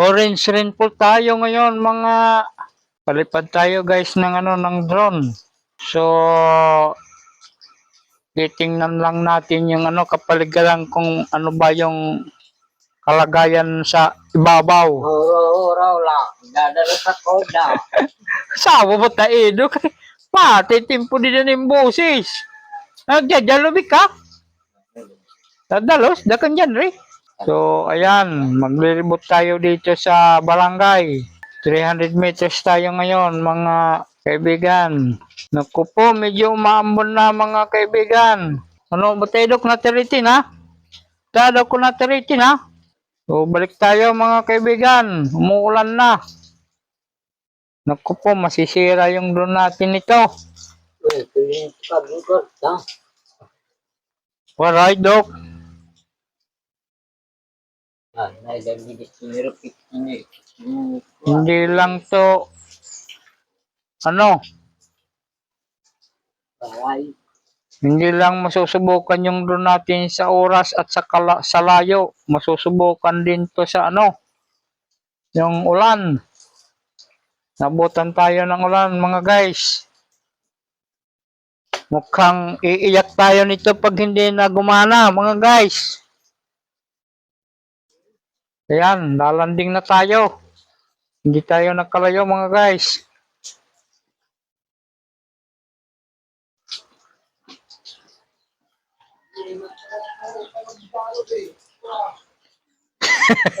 Orange rainfall tayo ngayon mga palipad tayo guys ng ano ng drone. So titingnan lang natin yung ano kapaligiran kung ano ba yung kalagayan sa ibabaw. Huro-huro lang. Dadalo sa koda. Sawa mo ta edo kay pati timpo din yung boses. Nagdadalobi ka? Dadalos, dakan dyan re. So, ayan, maglilibot tayo dito sa barangay. 300 meters tayo ngayon, mga kaibigan. Naku po, medyo umaambon na mga kaibigan. Ano, batidok na tiritin ha? Dadaw ko na tiritin ha? So, balik tayo mga kaibigan. Umuulan na. Naku po, masisira yung drone natin ito. Uy, piling pagkot, ha? Alright, Dok. Ah, nailagay siniro pikini. Hindi lang to, ano, Baray. hindi lang masusubukan yung drone natin sa oras at sa, kala, sa layo. Masusubukan din to sa ano, yung ulan. Nabutan tayo ng ulan, mga guys. Mukhang iiyak tayo nito pag hindi na gumana, mga guys. Ayan, lalanding na tayo. Hindi tayo nakalayo, mga guys.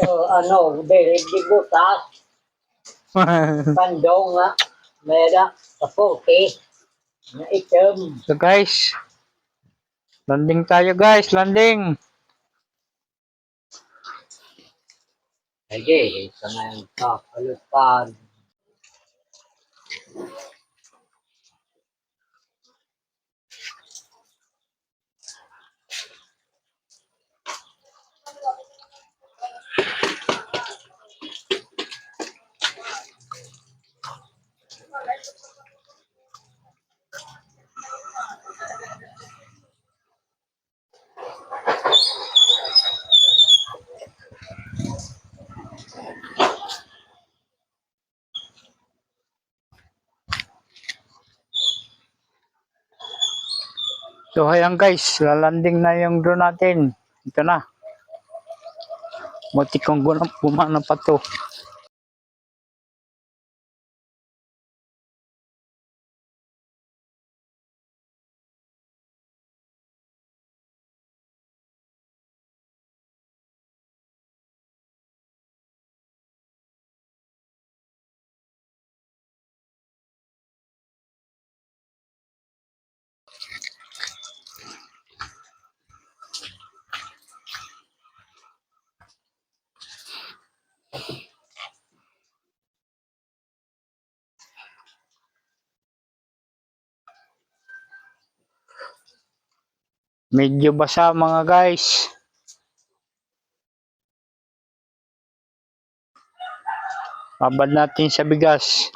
So, ano, very butas. Pandong nga. Mera, kaputi. Na item. So guys, landing tayo guys, landing. Sige, ito na yung kapalupan. So ayan guys, lalanding na yung drone natin. Ito na. Buti kong gunang pumana pa to. Medyo basa mga guys. Babad natin sa bigas.